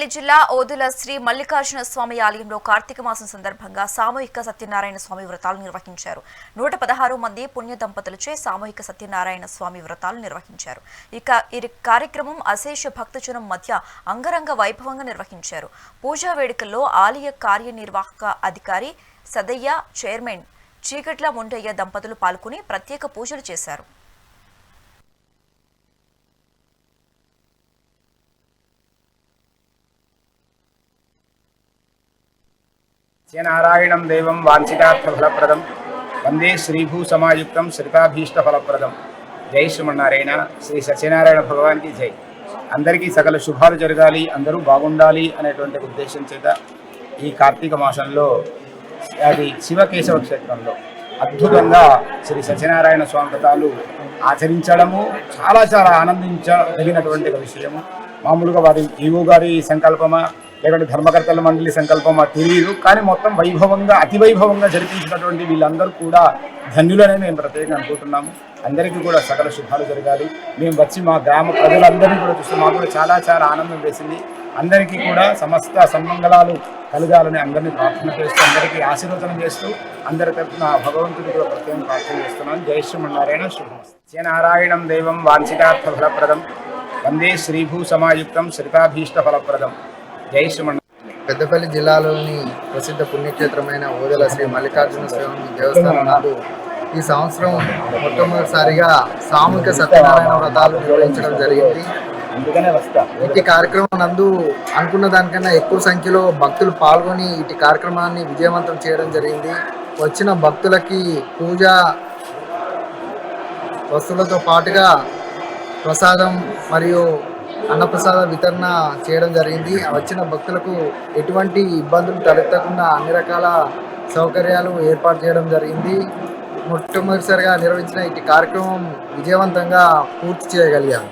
పెద్దపల్లి జిల్లా ఓదుల శ్రీ మల్లికార్జున స్వామి ఆలయంలో కార్తీక మాసం సందర్భంగా సామూహిక సత్యనారాయణ స్వామి వ్రతాలు నిర్వహించారు. నూట పదహారు మంది పుణ్య దంపతులచే సామూహిక సత్యనారాయణ స్వామి వ్రతాలు నిర్వహించారు. ఇక ఈ కార్యక్రమం అశేష భక్తజనం మధ్య అంగరంగ వైభవంగా నిర్వహించారు. పూజా వేడుకల్లో ఆలయ కార్యనిర్వాహక అధికారి సదయ్య చైర్మన్ చీకట్ల ముండయ్య దంపతులు పాల్గొని ప్రత్యేక పూజలు చేశారు. నారాయణం దేవం వాంఛితార్థఫలప్రదం వందే శ్రీభూ సమాయుక్తం శ్రితాభీష్టఫలప్రదం జై శ్రీమన్నారాయణ. శ్రీ సత్యనారాయణ భగవాన్కి జై. అందరికీ సకల శుభాలు జరగాలి అందరూ బాగుండాలి అనేటువంటి ఉద్దేశం చేత ఈ కార్తీక మాసంలో అది శివకేశవ క్షేత్రంలో అద్భుతంగా శ్రీ సత్యనారాయణ స్వామి వ్రతాలు ఆచరించడము చాలా చాలా ఆనందించదగినటువంటి ఒక విషయము. మామూలుగా వారి ఈవో గారి సంకల్పమా లేకుంటే ధర్మకర్తల మండలి సంకల్పమా తెలియదు కానీ మొత్తం వైభవంగా అతి వైభవంగా జరిపించినటువంటి వీళ్ళందరూ కూడా ధన్యులనే మేము ప్రత్యేకంగా అనుకుంటున్నాము. అందరికీ కూడా సకల శుభాలు జరగాలి. మేము వచ్చి మా గ్రామ ప్రజలందరినీ కూడా చూస్తే మాకు కూడా చాలా చాలా ఆనందం వేసింది. అందరికీ కూడా సమస్త సన్మంగళాలు కలగాలని అందరినీ ప్రార్థన చేస్తూ అందరికీ ఆశీర్వచనం చేస్తూ అందరి తరఫున భగవంతుడి కూడా ప్రత్యేకంగా ప్రార్థన చేస్తున్నాను. జయ శ్రీమన్నారాయణ. శుభమస్తు నారాయణం దేవం వాంఛితార్థ ఫలప్రదం. వందే శ్రీభూ సమాయుక్తం శ్రితాభీష్ట ఫలప్రదం. జై శ్రీమన్న పెద్దపల్లి జిల్లాలోని ప్రసిద్ధ పుణ్యక్షేత్రమైన ఓదెల శ్రీ మల్లికార్జున స్వామి దేవస్థానం నందు ఈ సంవత్సరం మొట్టమొదటిసారిగా సామూహిక సత్యనారాయణ వ్రతాలు నిర్వహించడం జరిగింది. ఇటు కార్యక్రమం నందు అనుకున్న దానికన్నా ఎక్కువ సంఖ్యలో భక్తులు పాల్గొని ఇటు కార్యక్రమాన్ని విజయవంతం చేయడం జరిగింది. వచ్చిన భక్తులకి పూజ వస్తువులతో పాటుగా ప్రసాదం మరియు అన్నప్రసాద వితరణ చేయడం జరిగింది. వచ్చిన భక్తులకు ఎటువంటి ఇబ్బందులు తలెత్తకుండా అన్ని రకాల సౌకర్యాలు ఏర్పాటు చేయడం జరిగింది. మొట్టమొదటిసారిగా నిర్వహించిన ఇటు కార్యక్రమం విజయవంతంగా పూర్తి చేయగలిగాము